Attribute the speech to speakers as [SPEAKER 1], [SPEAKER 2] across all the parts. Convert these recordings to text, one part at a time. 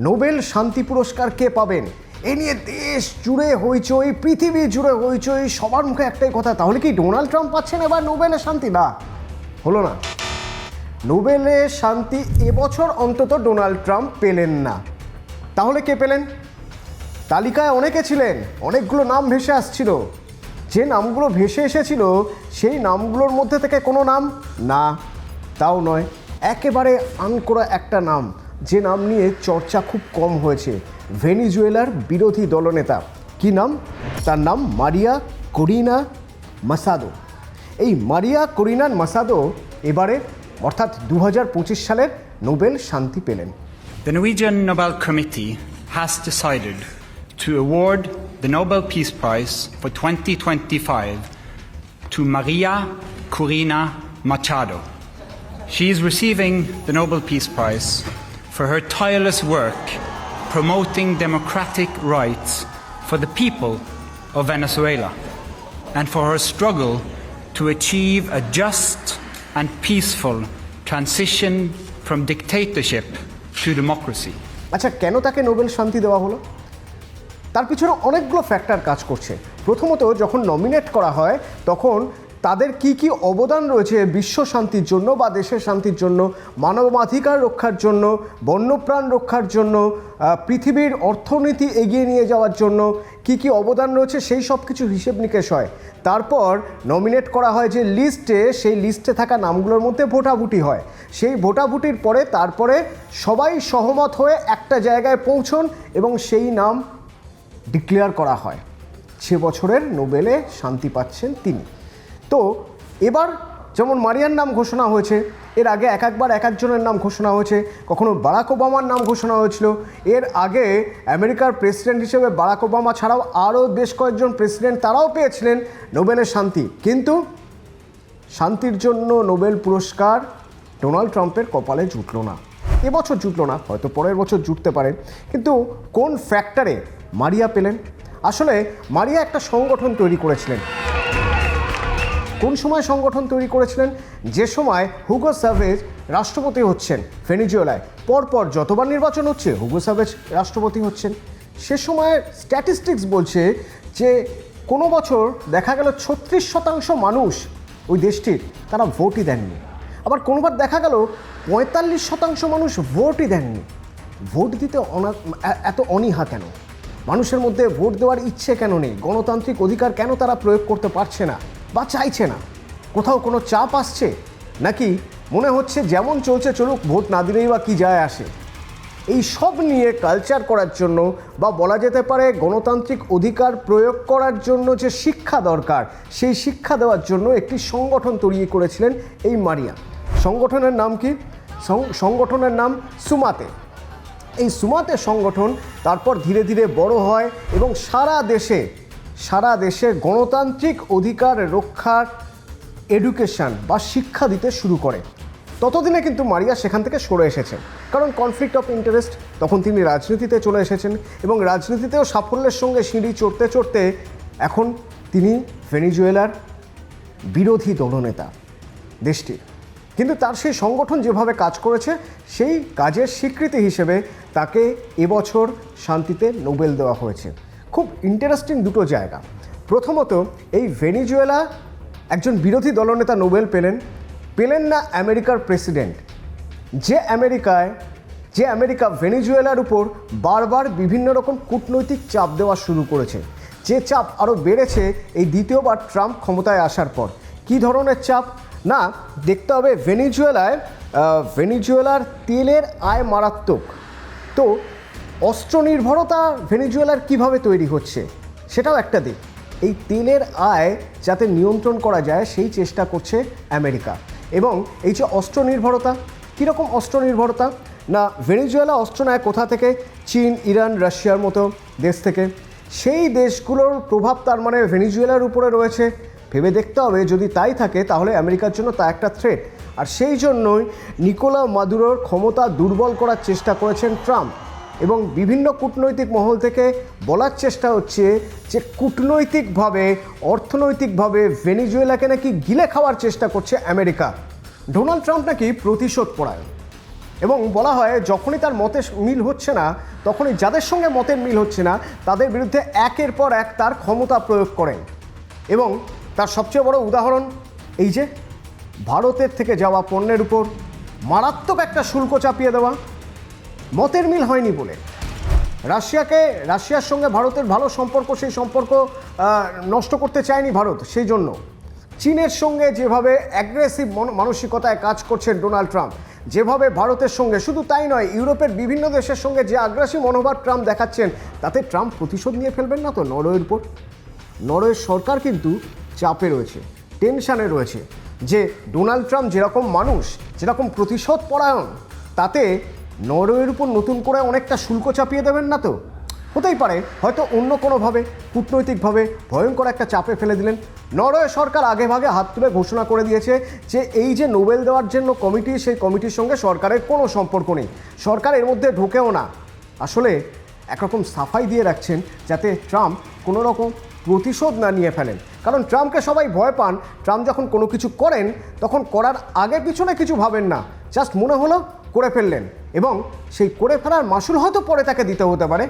[SPEAKER 1] Nobel শান্তি পুরস্কার কে পাবেন? এ নিয়ে দেশ জুড়ে হইচই, পৃথিবী জুড়ে হইচই, সবার মুখে একটাই কথা, তাহলে কি ডোনাল্ড ট্রাম্প পাচ্ছেন এবার নোবেলের শান্তি? না, হলো না। নোবেলের শান্তি এবছর অন্তত ডোনাল্ড ট্রাম্প পেলেন না। তাহলে কে পেলেন? তালিকায় অনেকে ছিলেন, অনেকগুলো নাম ভেসে আসছিল। যে নামগুলো ভেসে এসেছিল, সেই নামগুলোর মধ্যে থেকে কোনো নাম? না, তাও নয়। একেবারে আনকোরা একটা নাম। যে নাম নিয়ে চর্চা খুব কম হয়েছে ভেনিজুয়েলার বিরোধী দলনেতা কি নাম তার নাম মারিয়া করিনা মাসাদো এই মারিয়া করিনান মাসাদো এবারে অর্থাৎ দু হাজার পঁচিশ সালের নোবেল শান্তি পেলেন
[SPEAKER 2] The Norwegian Nobel Committee has decided to award the Nobel Peace Prize for 2025 to Maria Corina Machado. She is receiving the Nobel Peace Prize for her tireless work promoting democratic rights for the people of Venezuela and for her struggle to achieve a just and peaceful transition from dictatorship to democracy.
[SPEAKER 1] আচ্ছা কেন তাকে Nobel শান্তি দেওয়া হলো তার পিছনে অনেকগুলো factor কাজ করছে প্রথমত যখন নমিনেট করা হয় তখন তাদের কি কি অবদান রয়েছে বিশ্ব শান্তির জন্য বা দেশের শান্তির জন্য, মানবাধিকার রক্ষার জন্য, বন্যপ্রাণ রক্ষার জন্য পৃথিবীর অর্থনীতি এগিয়ে নিয়ে যাওয়ার জন্য কি কি অবদান রয়েছে সেই সব কিছু হিসেব নিকেশ হয়। তারপর নমিনেট করা হয় যে লিস্টে সেই লিস্টে থাকা নামগুলোর মধ্যে ভোটাভুটি হয়। সেই ভোটাভুটির পরে তারপরে সবাই সহমত হয়ে একটা জায়গায় পৌঁছন এবং সেই নাম ডিক্লেয়ার করা হয়। সে বছরের নোবেলে শান্তি পাচ্ছেন তিনি। তো এবার যেমন মারিয়ার নাম ঘোষণা হয়েছে, এর আগে এক একবার এক একজনের নাম ঘোষণা হয়েছে, কখনো বারাক ওবামার নাম ঘোষণা হয়েছিল, এর আগে আমেরিকার প্রেসিডেন্ট হিসেবে বারাক ওবামা ছাড়াও আরও বেশ কয়েকজন প্রেসিডেন্ট তারাও পেয়েছিলেন নোবেলের শান্তি। কিন্তু শান্তির জন্য নোবেল পুরস্কার ডোনাল্ড ট্রাম্পের কপালে জুটল না। এবছর জুটল না, হয়তো পরের বছর জুটতে পারে। কিন্তু কোন ফ্যাক্টরে মারিয়া পেলেন? আসলে মারিয়া একটা সংগঠন তৈরি করেছিলেন। কোন সময় সংগঠন তৈরি করেছিলেন? যে সময় হুগো সাভেজ রাষ্ট্রপতি হচ্ছেন। ভেনিজুয়েলায়। পরপর যতবার নির্বাচন হচ্ছে, হুগো স্যাভেজ রাষ্ট্রপতি হচ্ছেন। সে সময় স্ট্যাটিস্টিক্স বলছে যে, কোনো বছর দেখা গেল ছত্রিশ শতাংশ মানুষ ওই দেশটির তারা ভোটই দেননি। আবার কোনোবার দেখা গেল পঁয়তাল্লিশ শতাংশ মানুষ ভোটই দেননি। ভোট দিতে অনা এত অনীহা কেন? মানুষের মধ্যে ভোট দেওয়ার ইচ্ছে কেন নেই? গণতান্ত্রিক অধিকার কেন তারা প্রয়োগ করতে পারছে না? বা চাইছে না? কোথাও কোনো চাপ আসছে? নাকি মনে হচ্ছে যেমন চলছে চলুক, ভোট না দিলেই বা কী যায় আসে? এই সব নিয়ে কালচার করার জন্য বা বলা যেতে পারে গণতান্ত্রিক অধিকার প্রয়োগ করার জন্য যে শিক্ষা দরকার, সেই শিক্ষা দেওয়ার জন্য একটি সংগঠন তৈরি করেছিলেন এই মারিয়া। সংগঠনের নাম কি? সংগঠনের নাম সুমাতে। এই সুমাতে সংগঠন তারপর ধীরে ধীরে বড় হয় এবং সারা দেশে সারা দেশে গণতান্ত্রিক অধিকার রক্ষার এডুকেশন বা শিক্ষা দিতে শুরু করে। ততদিনে কিন্তু মারিয়া সেখান থেকে সরে এসেছেন। কারণ কনফ্লিক্ট অফ ইন্টারেস্ট তখন তিনি রাজনীতিতে চলে এসেছেন এবং রাজনীতিতেও সাফল্যের সঙ্গে সিঁড়ি চড়তে চড়তে এখন তিনি ভেনিজুয়েলার বিরোধী দলনেতা দেশটির। কিন্তু তার সেই সংগঠন যেভাবে কাজ করেছে, সেই কাজের স্বীকৃতি হিসেবে তাকে এবছর শান্তিতে নোবেল দেওয়া হয়েছে। খুব ইন্টারেস্টিং দুটো জায়গা। প্রথমত, এই ভেনিজুয়েলা একজন বিরোধী দলনেতা নোবেল পেলেন পেলেন না আমেরিকার প্রেসিডেন্ট। যে আমেরিকায়, যে আমেরিকা ভেনিজুয়েলার উপর বারবার বিভিন্ন রকম কূটনৈতিক চাপ দেওয়া শুরু করেছে। যে চাপ আরও বেড়েছে এই দ্বিতীয়বার ট্রাম্প ক্ষমতায় আসার পর। কী ধরনের চাপ? না, দেখতে হবে ভেনিজুয়েলায় ভেনিজুয়েলার তেলের আয় মারাত্মক। তো অস্ত্র নির্ভরতা ভেনিজুয়েলার কীভাবে তৈরি হচ্ছে, সেটাও একটা দিক। এই তেলের আয় যাতে নিয়ন্ত্রণ করা যায়, সেই চেষ্টা করছে আমেরিকা। এবং এই যে অস্ত্র নির্ভরতা কীরকম অস্ত্র নির্ভরতা না, ভেনিজুয়েলা অস্ত্র নেয় কোথা থেকে? চীন, ইরান, রাশিয়ার মতো দেশ থেকে। সেই দেশগুলোর প্রভাব তার মানে ভেনিজুয়েলার উপরে রয়েছে। ভেবে দেখতে হবে, যদি তাই থাকে, তাহলে আমেরিকার জন্য তা একটা থ্রেট আর সেই জন্যই নিকোলা মাদুরোর ক্ষমতা দুর্বল করার চেষ্টা করেছেন ট্রাম্প। এবং বিভিন্ন কূটনৈতিক মহল থেকে বলার চেষ্টা হচ্ছে যে কূটনৈতিকভাবে, অর্থনৈতিকভাবে ভেনিজুয়েলাকে নাকি গিলে খাওয়ার চেষ্টা করছে আমেরিকা। ডোনাল্ড ট্রাম্প নাকি প্রতিশোধ পরায়ণ। এবং বলা হয়, যখনই তার মতের মিল হচ্ছে না, তখনই যাদের সঙ্গে মতের মিল হচ্ছে না, তাদের বিরুদ্ধে একের পর এক তার ক্ষমতা প্রয়োগ করেন। এবং তার সবচেয়ে বড় উদাহরণ, এই যে, ভারতের থেকে যাওয়া পণ্যের উপর মারাত্মক একটা শুল্ক চাপিয়ে দেওয়া। মতের মিল হয়নি বলে। রাশিয়াকে, রাশিয়ার সঙ্গে ভারতের ভালো সম্পর্ক, সেই সম্পর্ক নষ্ট করতে চায়নি ভারত, সেই জন্য। চীনের সঙ্গে যেভাবে অ্যাগ্রেসিভ মানসিকতায় কাজ করছেন ডোনাল্ড ট্রাম্প, যেভাবে ভারতের সঙ্গে, শুধু তাই নয়, ইউরোপের বিভিন্ন দেশের সঙ্গে যে আগ্রাসী মনোভাব ট্রাম্প দেখাচ্ছেন, তাতে ট্রাম্প প্রতিশোধ নিয়ে ফেলবেন না তো নরওয়ের উপর? নরওয়ের সরকার কিন্তু চাপে রয়েছে, টেনশানে রয়েছে যে ডোনাল্ড ট্রাম্প যেরকম মানুষ, যেরকম প্রতিশোধ পরায়ণ তাতে নরওয়ের উপর নতুন করে অনেকটা শুল্ক চাপিয়ে দেবেন না তো? হতেই পারে, হয়তো অন্য কোনোভাবে, কূটনৈতিকভাবে ভয়ঙ্কর একটা চাপে ফেলে দিলেন। নরওয়ে সরকার আগে ভাগে হাত তুলে ঘোষণা করে দিয়েছে যে এই যে নোবেল দেওয়ার জন্য কমিটি, সেই কমিটির সঙ্গে সরকারের কোনো সম্পর্ক নেই। সরকার এর মধ্যে ঢোকেও না। আসলে একরকম সাফাই দিয়ে রাখছেন যাতে ট্রাম্প কোনো রকম প্রতিশোধ না নিয়ে ফেলেন। কারণ ট্রাম্পকে সবাই ভয় পান, ট্রাম্প যখন কোনো কিছু করেন, তখন করার আগে পিছনে কিছু ভাবেন না। জাস্ট মনে হলো করে ফেললেন এবং সেই করে ফেলার মাসুল হয়তো পরে তাকে দিতে হতে পারে,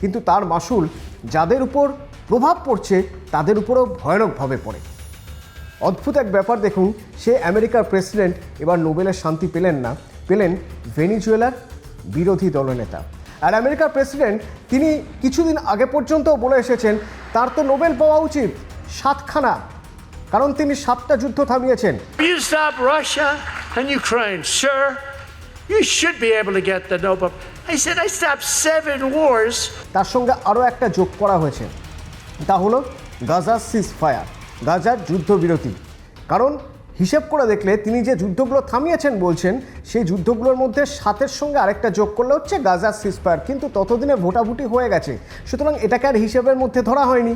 [SPEAKER 1] কিন্তু তার মাসুল যাদের উপর প্রভাব পড়ছে তাদের উপরও ভয়ানকভাবে পড়ে। অদ্ভুত এক ব্যাপার দেখুন, সে আমেরিকার প্রেসিডেন্ট, এবার নোবেলের শান্তি পেলেন না, পেলেন ভেনিজুয়েলার বিরোধী দলনেতা আর আমেরিকার প্রেসিডেন্ট, তিনি কিছুদিন আগে পর্যন্ত বলে এসেছেন, তার তো নোবেল পাওয়া উচিত, সাতখানা। কারণ তিনি সাতটা যুদ্ধ থামিয়েছেন।
[SPEAKER 3] You should be able to get the Nobel. I said, I stopped seven wars.
[SPEAKER 1] তার সঙ্গে আরও একটা যোগ করা হয়েছে। তা হলো গাজা সিজ ফায়ার গাজার যুদ্ধবিরতি। কারণ হিসেব করে দেখলে তিনি যে যুদ্ধগুলো থামিয়েছেন বলছেন সেই যুদ্ধগুলোর মধ্যে সাতের সঙ্গে আরেকটা যোগ করলে হচ্ছে গাজার সিজ ফায়ার কিন্তু ততদিনে ভোটাভুটি হয়ে গেছে। সুতরাং এটাকে আর হিসেবের মধ্যে ধরা হয়নি।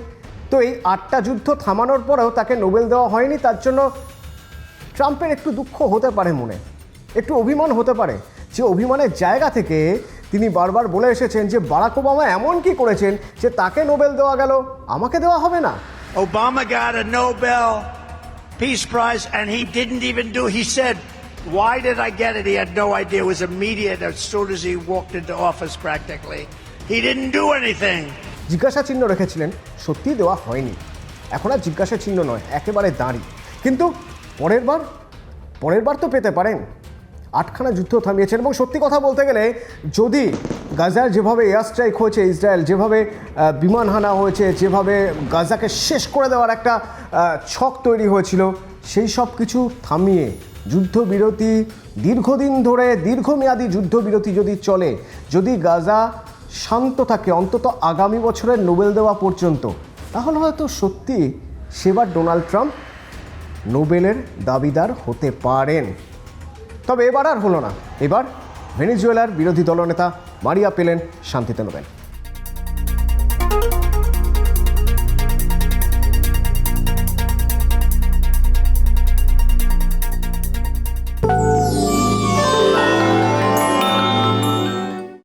[SPEAKER 1] তো এই আটটা যুদ্ধ থামানোর পরেও তাকে নোবেল দেওয়া হয়নি তার জন্য ট্রাম্পের একটু দুঃখ হতে পারে মনে। একটু অভিমান হতে পারে। যে অভিমানের জায়গা থেকে তিনি বারবার বলে এসেছেন যে বারাক ওবামা এমন কি করেছেন যে তাকে নোবেল দেওয়া গেল আমাকে দেওয়া হবে না।
[SPEAKER 3] Obama got a Nobel peace prize and he didn't even do he said why did i get it? He had no idea. It was immediate as soon as he walked into office practically he didn't do anything.
[SPEAKER 1] জিজ্ঞাসা চিহ্ন রেখেছিলেন সত্যি দেওয়া হয়নি। এখন আর জিজ্ঞাসা চিহ্ন নয় একেবারে দাঁড়ি। কিন্তু পরের বার পরের বার তো পেতে পারেন। আটখানা যুদ্ধ থামিয়েছেন। এবং সত্যি কথা বলতে গেলে, যদি গাজার যেভাবে এয়ার স্ট্রাইক হয়েছে, ইসরায়েল যেভাবে বিমান হানা হয়েছে, যেভাবে গাজাকে শেষ করে দেওয়ার একটা ছক তৈরি হয়েছিল, সেই সব কিছু থামিয়ে যুদ্ধবিরতি দীর্ঘদিন ধরে, দীর্ঘমেয়াদী যুদ্ধবিরতি যদি চলে, যদি গাজা শান্ত থাকে, অন্তত আগামী বছরের নোবেল দেওয়া পর্যন্ত, তাহলে হয়তো সত্যি সেবার ডোনাল্ড ট্রাম্প নোবেলের দাবিদার হতে পারেন। তবে এবার আর হলো না। এবার ভেনিজুয়েলার বিরোধী দলনেতা মারিয়া পেলেন শান্তিতে নোবেল।